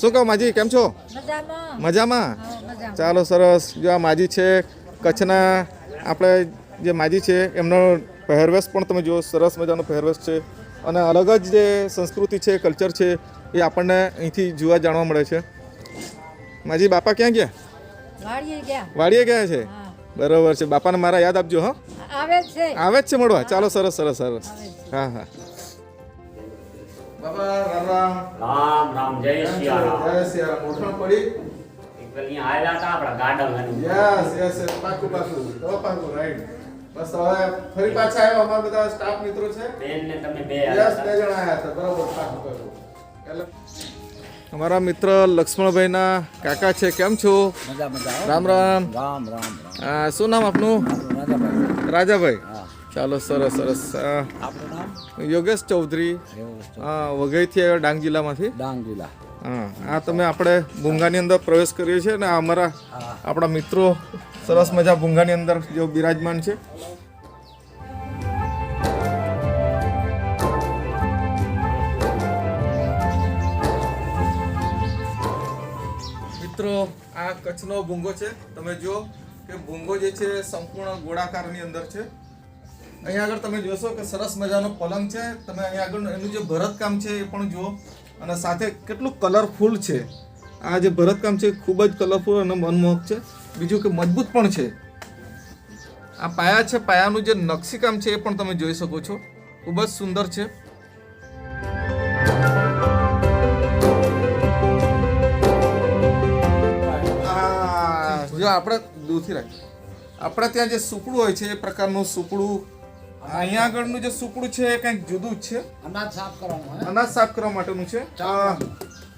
શું કહો માજી કેમ છો? મજામાં. ચાલો સરસ. જો આ માજી છે કચ્છના આપણે જે માજી છે એમનો પહેરવેશ પણ તમે જુઓ સરસ મજાનો પહેરવેશ છે. અને અલગ જ જે સંસ્કૃતિ છે કલ્ચર છે એ આપણને અહીંથી જોવા જાણવા મળે છે. માજી બાપા ક્યાં ગયા? વાડીએ ગયા. છે? બરોબર છે. બાપાને મારા યાદ આપજો હા. આવે જ છે. મળવા. ચાલો સરસ સરસ સરસ. હા હા. બાબા રામ રામ રામ. રામ. જય સિયારામ જય સિયારામ ઓળખાણ પડી. એક અહીંયા આવેલા હતા આપણા ગાર્ડન યસ યસ પાકું પાકું. તો પાકું રાઈટ બસ હવે ફરી પાછા આવ્યો અમારા બધા સ્ટાફ મિત્રો છે. બેન ને તમે બે યસ બે જણા આવ્યા હતા. બરાબર પાકું પાકું. એટલે- અમારા મિત્ર લક્ષ્મણભાઈના કાકા છે. કેમ છો? મજા મજા. હો. રામ. રામ રામ રામ. શું નામ આપનું? રાજાભાઈ. રાજાભાઈ. હા. ચાલો સરસ સરસ. યોગેશ ચૌધરી. હા વઘઈથી આવ્યા ડાંગ જિલ્લામાંથી? ડાંગ જિલ્લા હા આ તમે આપણે ભૂંગાની અંદર પ્રવેશ કર્યો છે અને અમારા આપણા મિત્રો સરસ મજા ભૂંગાની અંદર જો બિરાજમાન છે. મિત્રો આ કચ્છનો ભૂંગો છે. તમે જુઓ કે ભૂંગો જે છે સંપૂર્ણ ગોળાકારની અંદર છે. અહીંયા આગળ તમે જોશો કે સરસ મજાનો પલંગ છે. તમે અહીંયા આગળ એનું જે ભરતકામ છે એ પણ જુઓ. અને સાથે કેટલું કલરફુલ છે. આ જે ભરતકામ છે ખૂબ જ કલરફુલ અને મનમોહક છે. બીજું કે મજબૂત પણ છે. આ પાયા છે, પાયાનું જે નકશીકામ છે એ પણ તમે જોઈ શકો છો. ખૂબ જ સુંદર છે. જો આપણે દૂરથી રાખ આપણે ત્યાં જે સુપડું હોય છે, એ પ્રકારનું સુપડું અહીંયા આગળનું જે સુપડું છે એ કંઈક જુદું જ છે. અનાજ સાફ કરવાનું અનાજ સાફ કરવા માટેનું છે.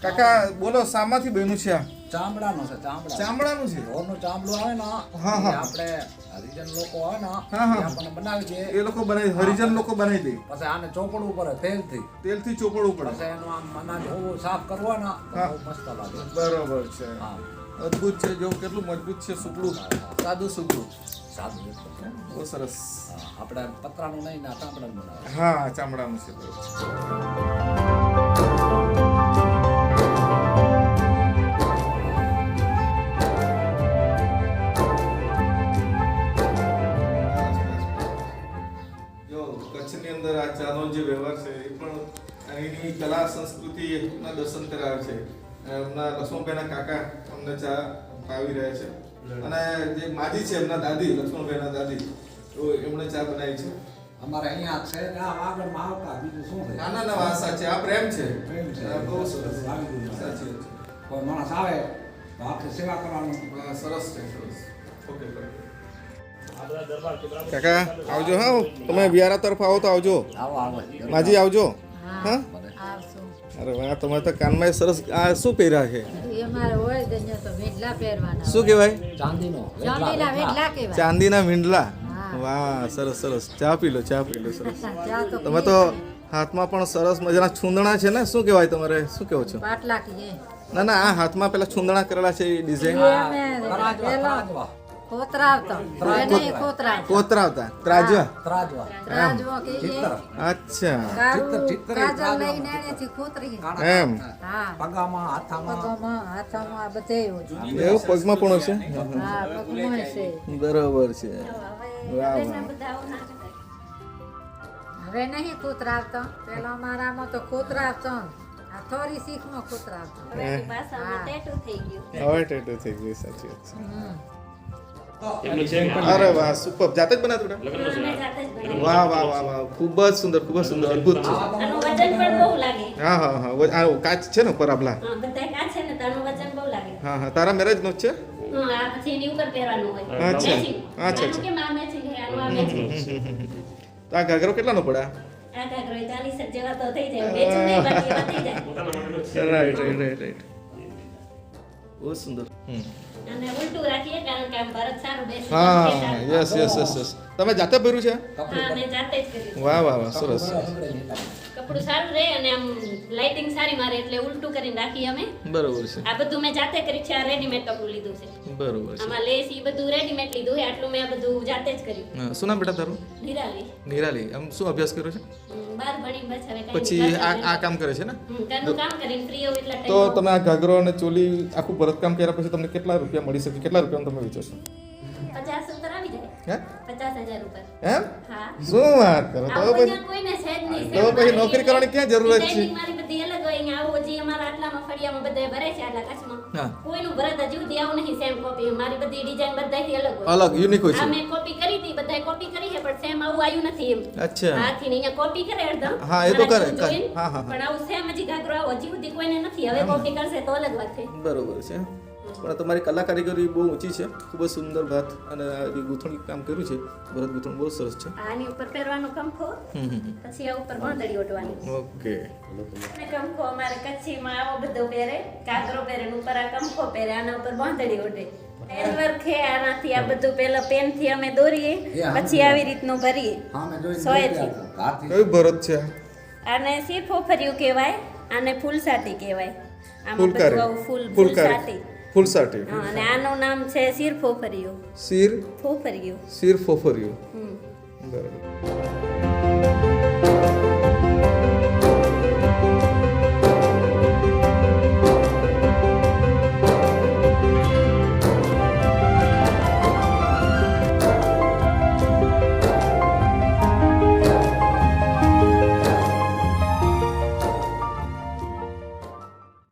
કાકા બોલો સામાથી બન્યું છે આ? ચામડાનો છે ચામડા. ચામડાનું છે? ઢોરનું ચામડું આવે ને હા, હા. આપણે હરિજન લોકો આવે ને આપણને બનાવી દે. એ લોકો બનાવી હરિજન લોકો બનાવી દે. પછી આને ચોપડવું પડે તેલથી. તેલથી ચોપડ પડે. પછી એનો આમ અનાજ હોવું સાફ કરવા ને બહુ મસ્ત લાગે. બરોબર છે. હા. અદ્ભુત છે જો કેટલું મજબૂત છે સુકડું સાદું સુપડું. સાદું એકદમ બહુ સરસ. આપણા પતરાનું નહીં ના ચામડાનું બનાવે. હા ચામડાનું છે જો કચ્છની અંદર આ ચાનો જે વ્યવહાર છે એ પણ અહીંની કલા સંસ્કૃતિના દર્શન કરાવે છે. એમના લક્ષ્મણભાઈના કાકા અમને ચા પાવી રહ્યા છે. અને જે માજી છે એમના દાદી લક્ષ્મણભાઈના દાદી તો એમણે ચા બનાવી છે. અમારે અહીંયા છે ને આ આગળમાં આવતા બીજું શું છે ના ના આશા છે આ પ્રેમ છે. પ્રેમ છે. બહુ સરસ. સાચી કોઈ માણસ આવે તો આપણે સેવા કરવાનું. સરસ છે સરસ. ઓકે કાકા આવજો હા. તમે વિયારા તરફ આવો તો આવજો. આવો આવો. માજી આવજો. હા? અરે વાહ તમે તો કાનમાં સરસ આ શું પહેર્યા છે? શું કહેવાય? ચાંદીનો મીંડલા વાહ સરસ સરસ. ચા પી લો ચા પી લો સરસ. તમે તો હાથમાં પણ સરસ મજાના છૂંદણા છે ને શું કહેવાય તમારે? શું કહેવો છો? ના ના આ હાથમાં પેલા છૂંદણા કરેલા છે એ ડિઝાઇન કોતરાવતા. ત્રાજવા. અચ્છા. એમ. હા. પગામાં હાથામાં. પગોમાં હાથોમાં આ બધે એવું છે. પગમાં પણ હશે? હા પગમાં છે બરોબર છે. હવે નહીં કૂતરાવતો. પેલા અમારામાં તો કૂતરાવતો. આ થોડી શીખમાં કૂતરાવતો. હવે ટેટુ થઈ ગયું. સાચી વાત છે. અરે વાહ સુપર. જાતે જ બનાવ્યું બેટા? વાહ વાહ વાહ વાહ. ખૂબ જ સુંદર ખૂબ જ સુંદર. અદ્ભુત છે. આનું વજન પણ બહુ લાગે. હા હા હા. આ કાચ છે ને ઉપર આપલા? હા ને હા હા. તારા મેરેજ નો છે? હા આ પછી એની ઉપર પહેરવાનું હોય. અચ્છા. અચ્છા. તો આ ઘાઘરો કેટલાનો પડ્યા આ ઘાઘરો એ 40 જ જેવા તો થઈ જાય. વેચું નહીં બાકી એવા થઈ જાય. રાઈટ રાઈટ રાઈટ રાઈટ બહુ સુંદર. હમ. અને ઉલટું રાખીએ કારણ કે આમ ભરત સારું બેસે હા યસ યસ યસ યસ તમે જાતે ભર્યું છે? હા મેં જાતે જ કર્યું વાહ વાહ વાહ સરસ. કપડું સારું રહે અને આમ લાઇટિંગ સારી મારે એટલે ઉલટું કરીને રાખીએ અમે. બરોબર છે. આ બધું મેં જાતે કર્યું છે આ રેડીમેડ કપડું લીધું છે. બરોબર છે. આમાં લેસ ઈ બધું રેડીમેડ લીધું છે આટલું મેં આ બધું જાતે જ કર્યું. શું નામ બેટા તારું? નિરાલી. નિરાલી. આમ શું અભ્યાસ કર્યો છે? બાર ભણી બસ હવે પછી આ આ કામ કરે છે ને? કામ કરીને ફ્રી હોઉં એટલા તો તમે આ ઘાઘરો અને ચોલી આખું ભરતકામ કર્યા પછી તમને કેટલા રૂપિયા મળી શકે? કેટલા રૂપિયામાં તમે વેચો છો? પચાસ ઉપર આવી જાય. હે? પચાસ હજાર ઉપર. એમ? હા. શું વાત કરો? તો આવું પછી અહીંયા કોઈને છે જ નહીં. તો પછી નોકરી કરવાની ક્યાં જરૂરત છે? મારી બધી અલગ યુનિક હોય. છે. મેં કોપી કરી હતી, બધાય કોપી કરી છે, પણ સેમ આવું આવ્યું નથી એમ. અચ્છા. હાથથી ને અહીંયા કોપી કરે અડધમ. હા, એ તો કરે, હા, હા, હા. પણ આવું સેમ હજી ઘાઘરો આવો. હજી સુધી કોઈને નથી. હવે કોપી કરશે તો અલગ વાત છે. બરોબર છે. પણ તમારી કલા કારીગરી બહુ ઊંચી છે. ખૂબ જ સુંદર ભાત અને જે ગૂંથણી કામ કર્યું છે ભરત ગૂંથણ બહુ સરસ છે. આની ઉપર પહેરવાનો કંખો પછી આ ઉપર બાંધણી ઓઢવાની. ઓકે. અને કંખો અમારે કચ્છીમાં આવો બધો પહેરે કાગરો પહેરે ઉપર આ કંખો પહેરે આના ઉપર બાંધણી ઓઢે. હેન્ડવર્ક છે આનાથી આ બધું પેલા પેનથી અમે દોરીએ પછી આવી રીતનું ભરીએ. હા મેં જોઈને સોયથી. કયું ભરત છે? આને સી ફોફરિયું કહેવાય આને ફૂલસાટી કહેવાય. આમાં બધું ફૂલ આવું ફૂલ હા અને આનું નામ છે શીર ફોફરિયું. શીર? ફોફરિયું. શીર ફોફરિયું. બરાબર.